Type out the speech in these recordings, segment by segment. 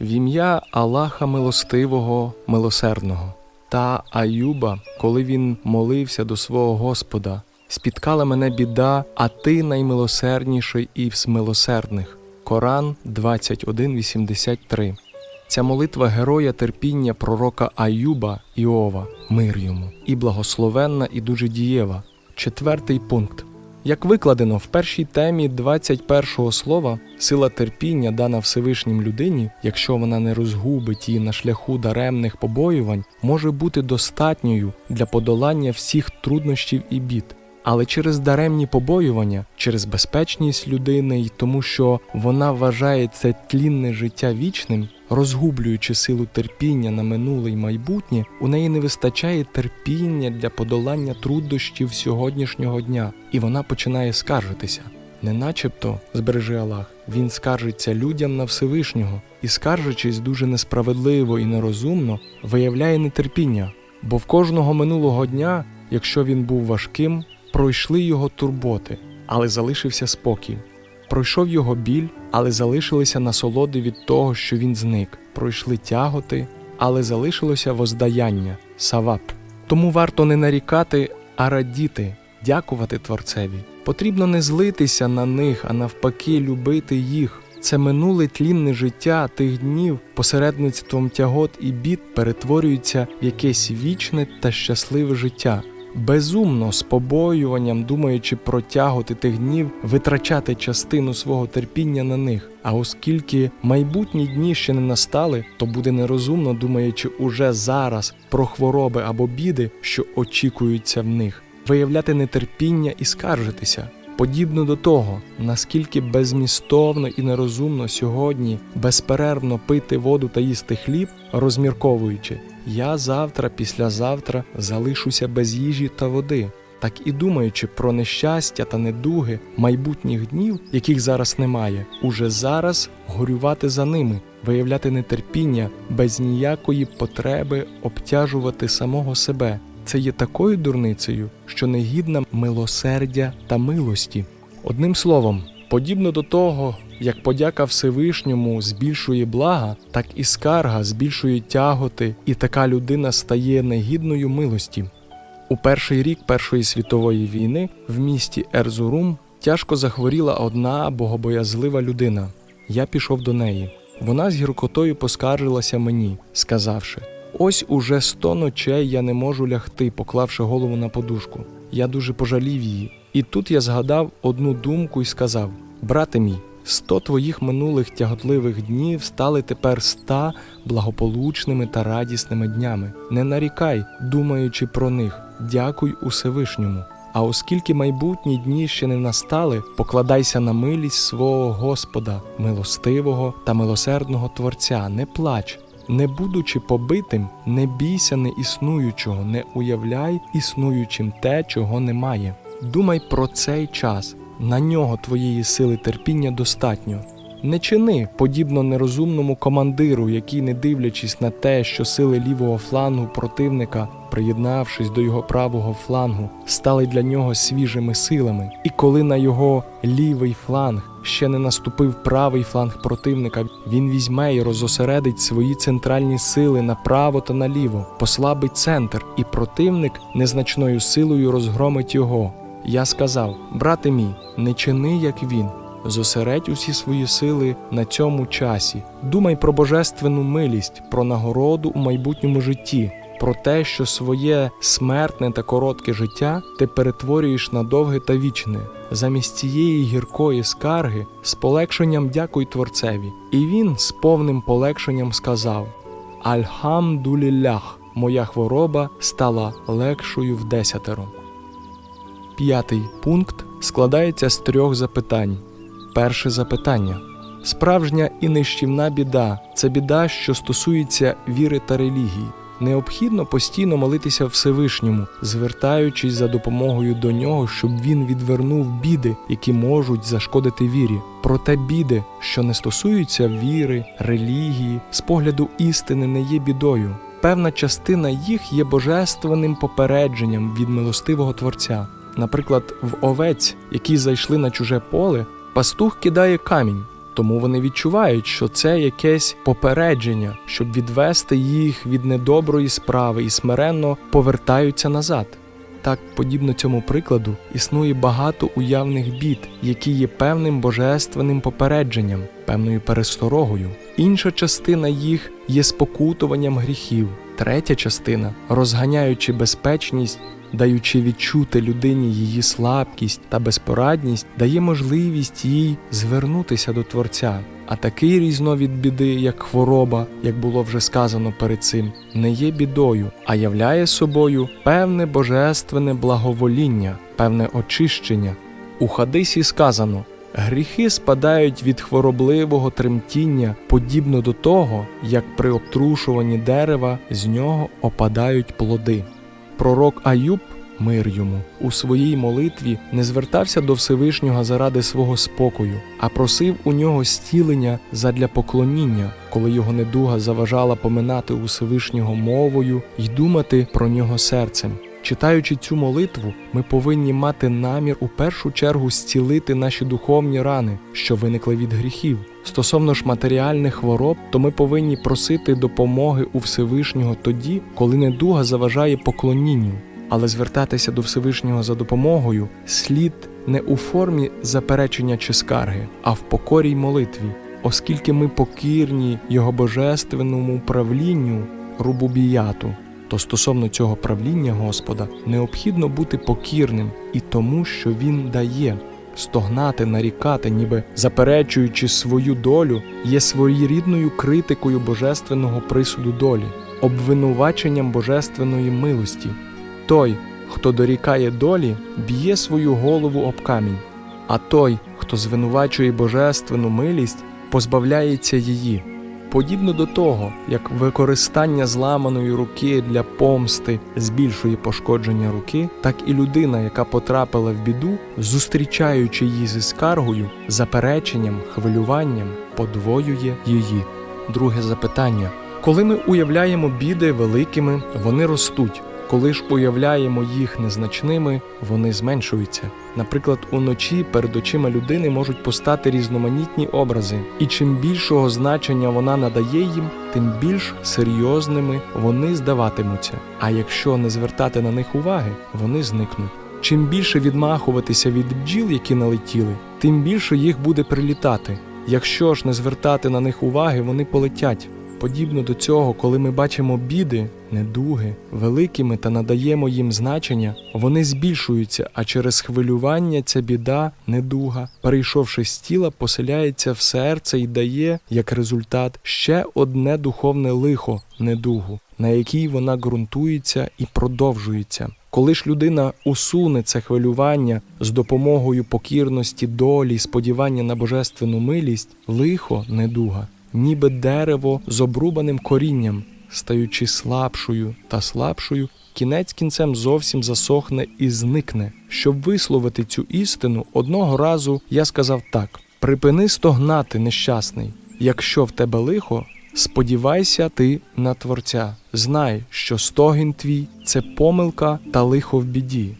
В ім'я Аллаха Милостивого, Милосердного та Аюба, коли він молився до свого Господа, спіткала мене біда, а ти наймилосердніший із милосердних. Коран 21.83 Ця молитва героя терпіння пророка Аюба Іова, мир йому, і благословенна, і дуже дієва. Четвертий пункт. Як викладено в першій темі 21-го слова, сила терпіння, дана Всевишнім людині, якщо вона не розгубить її на шляху даремних побоювань, може бути достатньою для подолання всіх труднощів і бід. Але через даремні побоювання, через безпечність людини і тому, що вона вважає це тлінне життя вічним, розгублюючи силу терпіння на минуле й майбутнє, у неї не вистачає терпіння для подолання труднощів сьогоднішнього дня, і вона починає скаржитися. Не начебто, збережи Аллах, він скаржиться людям на Всевишнього і, скаржачись дуже несправедливо і нерозумно, виявляє нетерпіння, бо в кожного минулого дня, якщо він був важким, пройшли його турботи, але залишився спокій. Пройшов його біль, але залишилися насолоди від того, що він зник. Пройшли тяготи, але залишилося воздаяння, савап. Тому варто не нарікати, а радіти, дякувати Творцеві. Потрібно не злитися на них, а навпаки, любити їх. Це минуле тлінне життя тих днів посередництвом тягот і бід перетворюється в якесь вічне та щасливе життя. Безумно, з побоюванням, думаючи про тих днів, витрачати частину свого терпіння на них. А оскільки майбутні дні ще не настали, то буде нерозумно, думаючи уже зараз про хвороби або біди, що очікуються в них, виявляти нетерпіння і скаржитися. Подібно до того, наскільки безмістовно і нерозумно сьогодні безперервно пити воду та їсти хліб, розмірковуючи, я завтра, післязавтра залишуся без їжі та води, так і думаючи про нещастя та недуги майбутніх днів, яких зараз немає, уже зараз горювати за ними, виявляти нетерпіння без ніякої потреби обтяжувати самого себе. Це є такою дурницею, що не гідна милосердя та милості. Одним словом, подібно до того, як подяка Всевишньому збільшує блага, так і скарга збільшує тяготи, і така людина стає негідною милості. У перший рік Першої світової війни в місті Ерзурум тяжко захворіла одна богобоязлива людина. Я пішов до неї. Вона з гіркотою поскаржилася мені, сказавши: Ось уже сто ночей я не можу лягти, поклавши голову на подушку. Я дуже пожалів її. І тут я згадав одну думку і сказав: Брате мій, сто твоїх минулих тяготливих днів стали тепер ста благополучними та радісними днями. Не нарікай, думаючи про них, дякуй Усевишньому. А оскільки майбутні дні ще не настали, покладайся на милість свого Господа, милостивого та милосердного Творця, не плач. Не будучи побитим, не бійся неіснуючого, не уявляй існуючим те, чого немає. Думай про цей час, на нього твоєї сили терпіння достатньо. Не чини, подібно нерозумному командиру, який, не дивлячись на те, що сили лівого флангу противника, приєднавшись до його правого флангу, стали для нього свіжими силами, і коли на його лівий фланг ще не наступив правий фланг противника, він візьме і розосередить свої центральні сили направо та наліво, послабить центр, і противник незначною силою розгромить його. Я сказав: брате мій, не чини, як він. Зосередь усі свої сили на цьому часі. Думай про божественну милість, про нагороду у майбутньому житті, про те, що своє смертне та коротке життя ти перетворюєш на довге та вічне. Замість цієї гіркої скарги з полегшенням дякуй Творцеві. І він з повним полегшенням сказав: Альхамдулілях, моя хвороба стала легшою в десятеро. П'ятий пункт складається з трьох запитань. Перше запитання. Справжня і нищівна біда це біда, що стосується віри та релігії. Необхідно постійно молитися Всевишньому, звертаючись за допомогою до нього, щоб він відвернув біди, які можуть зашкодити вірі. Проте біди, що не стосуються віри, релігії, з погляду істини, не є бідою. Певна частина їх є божественним попередженням від милостивого Творця. Наприклад, в овець, які зайшли на чуже поле, пастух кидає камінь. Тому вони відчувають, що це якесь попередження, щоб відвести їх від недоброї справи і смиренно повертаються назад. Так, подібно цьому прикладу, існує багато уявних бід, які є певним божественним попередженням, певною пересторогою. Інша частина їх є спокутуванням гріхів, третя частина, розганяючи безпечність, даючи відчути людині її слабкість та безпорадність, дає можливість їй звернутися до Творця. А такий різновід біди, як хвороба, як було вже сказано перед цим, не є бідою, а являє собою певне божественне благовоління, певне очищення. У Хадисі сказано: гріхи спадають від хворобливого тремтіння, подібно до того, як при обтрушуванні дерева з нього опадають плоди. Пророк Аюб, мир йому, у своїй молитві не звертався до Всевишнього заради свого спокою, а просив у нього стілення задля поклоніння, коли його недуга заважала поминати у Всевишнього мовою й думати про нього серцем. Читаючи цю молитву, ми повинні мати намір у першу чергу зцілити наші духовні рани, що виникли від гріхів. Стосовно ж матеріальних хвороб, то ми повинні просити допомоги у Всевишнього тоді, коли недуга заважає поклонінню. Але звертатися до Всевишнього за допомогою слід не у формі заперечення чи скарги, а в покорій молитві, оскільки ми покірні Його божественному правлінню рубубіяту, то стосовно цього правління Господа необхідно бути покірним і тому, що Він дає. Стогнати, нарікати, ніби заперечуючи свою долю, є своєрідною критикою божественного присуду долі, обвинуваченням божественної милості. Той, хто дорікає долі, б'є свою голову об камінь, а той, хто звинувачує божественну милість, позбавляється її. Подібно до того, як використання зламаної руки для помсти збільшує пошкодження руки, так і людина, яка потрапила в біду, зустрічаючи її зі скаргою, запереченням, хвилюванням, подвоює її. Друге запитання: коли ми уявляємо біди великими, вони ростуть. Коли ж уявляємо їх незначними, вони зменшуються. Наприклад, уночі перед очима людини можуть постати різноманітні образи, і чим більшого значення вона надає їм, тим більш серйозними вони здаватимуться. А якщо не звертати на них уваги, вони зникнуть. Чим більше відмахуватися від бджіл, які налетіли, тим більше їх буде прилітати. Якщо ж не звертати на них уваги, вони полетять. Подібно до цього, коли ми бачимо біди, недуги великими та надаємо їм значення, вони збільшуються, а через хвилювання ця біда, недуга, перейшовши з тіла, поселяється в серце і дає як результат ще одне духовне лихо, недугу, на якій вона ґрунтується і продовжується. Коли ж людина усуне це хвилювання з допомогою покірності долі, сподівання на божественну милість, лихо, недуга ніби дерево з обрубаним корінням, стаючи слабшою та слабшою, кінець кінцем зовсім засохне і зникне. Щоб висловити цю істину, одного разу я сказав так: припини стогнати, нещасний, якщо в тебе лихо. Сподівайся ти на Творця, знай, що стогін твій це помилка та лихо в біді.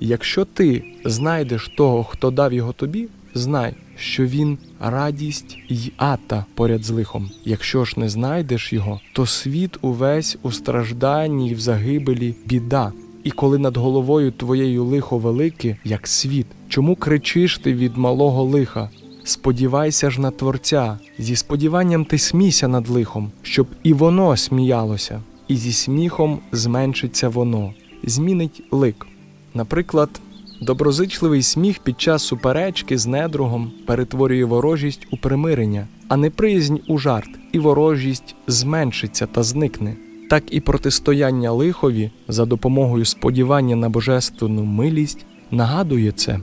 Якщо ти знайдеш того, хто дав його тобі, знай, що він радість й ата поряд з лихом. Якщо ж не знайдеш його, то світ увесь у стражданні й в загибелі біда. І коли над головою твоєю лихо велике, як світ, чому кричиш ти від малого лиха? Сподівайся ж на Творця, зі сподіванням ти смійся над лихом, щоб і воно сміялося, і зі сміхом зменшиться воно, змінить лик. Наприклад, доброзичливий сміх під час суперечки з недругом перетворює ворожість у примирення, а неприязнь у жарт, і ворожість зменшиться та зникне. Так і протистояння лихові за допомогою сподівання на божественну милість нагадує це.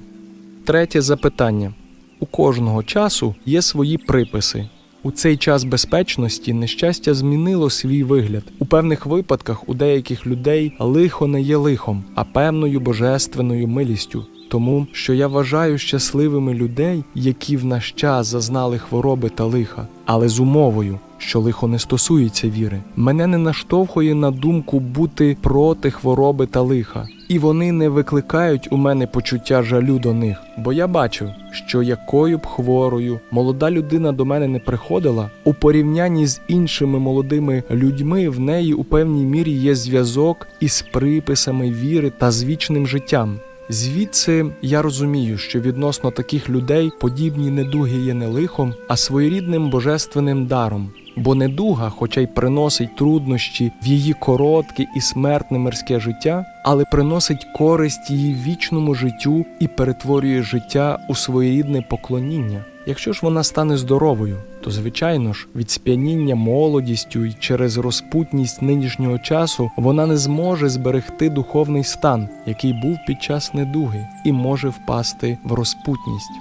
Третє запитання: у кожного часу є свої приписи. У цей час безпечності нещастя змінило свій вигляд. У певних випадках у деяких людей лихо не є лихом, а певною божественною милістю. Тому що я вважаю щасливими людей, які в наш час зазнали хвороби та лиха, але з умовою, що лихо не стосується віри. Мене не наштовхує на думку бути проти хвороби та лиха, і вони не викликають у мене почуття жалю до них, бо я бачу, що якою б хворою молода людина до мене не приходила, у порівнянні з іншими молодими людьми в неї у певній мірі є зв'язок із приписами віри та з вічним життям. Звідси я розумію, що відносно таких людей подібні недуги є не лихом, а своєрідним божественним даром. Бо недуга, хоча й приносить труднощі в її коротке і смертне мирське життя, але приносить користь її вічному життю і перетворює життя у своєрідне поклоніння. Якщо ж вона стане здоровою, то звичайно ж від сп'яніння молодістю і через розпутність нинішнього часу вона не зможе зберегти духовний стан, який був під час недуги, і може впасти в розпутність.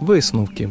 Висновки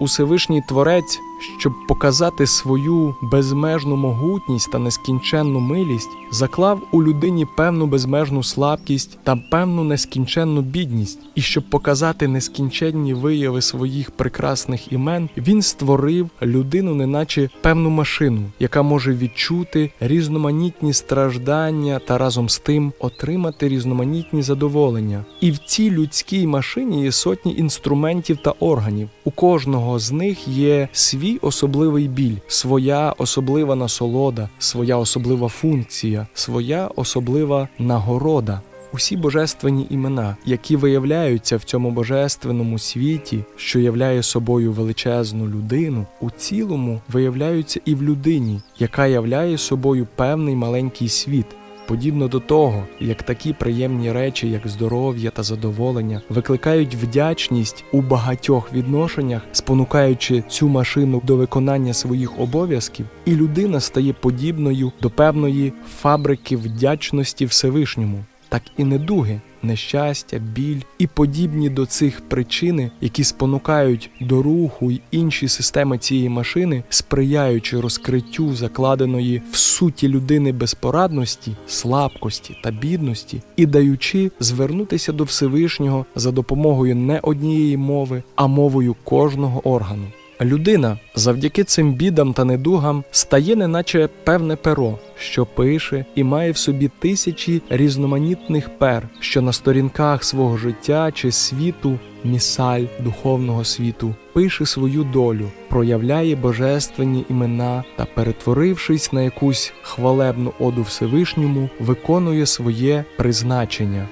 Усевишній Творець, щоб показати свою безмежну могутність та нескінченну милість, заклав у людині певну безмежну слабкість та певну нескінченну бідність, і щоб показати нескінченні вияви своїх прекрасних імен, він створив людину, неначе певну машину, яка може відчути різноманітні страждання та разом з тим отримати різноманітні задоволення. І в цій людській машині є сотні інструментів та органів. У кожного з них є свій особливий біль, своя особлива насолода, своя особлива функція, своя особлива нагорода. Усі божественні імена, які виявляються в цьому божественному світі, що являє собою величезну людину, у цілому виявляються і в людині, яка являє собою певний маленький світ. Подібно до того, як такі приємні речі, як здоров'я та задоволення, викликають вдячність у багатьох відношеннях, спонукаючи цю машину до виконання своїх обов'язків, і людина стає подібною до певної фабрики вдячності Всевишньому, так і недуги. Нещастя, біль і подібні до цих причини, які спонукають до руху й інші системи цієї машини, сприяючи розкриттю закладеної в суті людини безпорадності, слабкості та бідності, і даючи звернутися до Всевишнього за допомогою не однієї мови, а мовою кожного органу. Людина завдяки цим бідам та недугам стає неначе певне перо, що пише і має в собі тисячі різноманітних пер, що на сторінках свого життя чи світу, місаль духовного світу, пише свою долю, проявляє божественні імена та, перетворившись на якусь хвалебну оду Всевишньому, виконує своє призначення.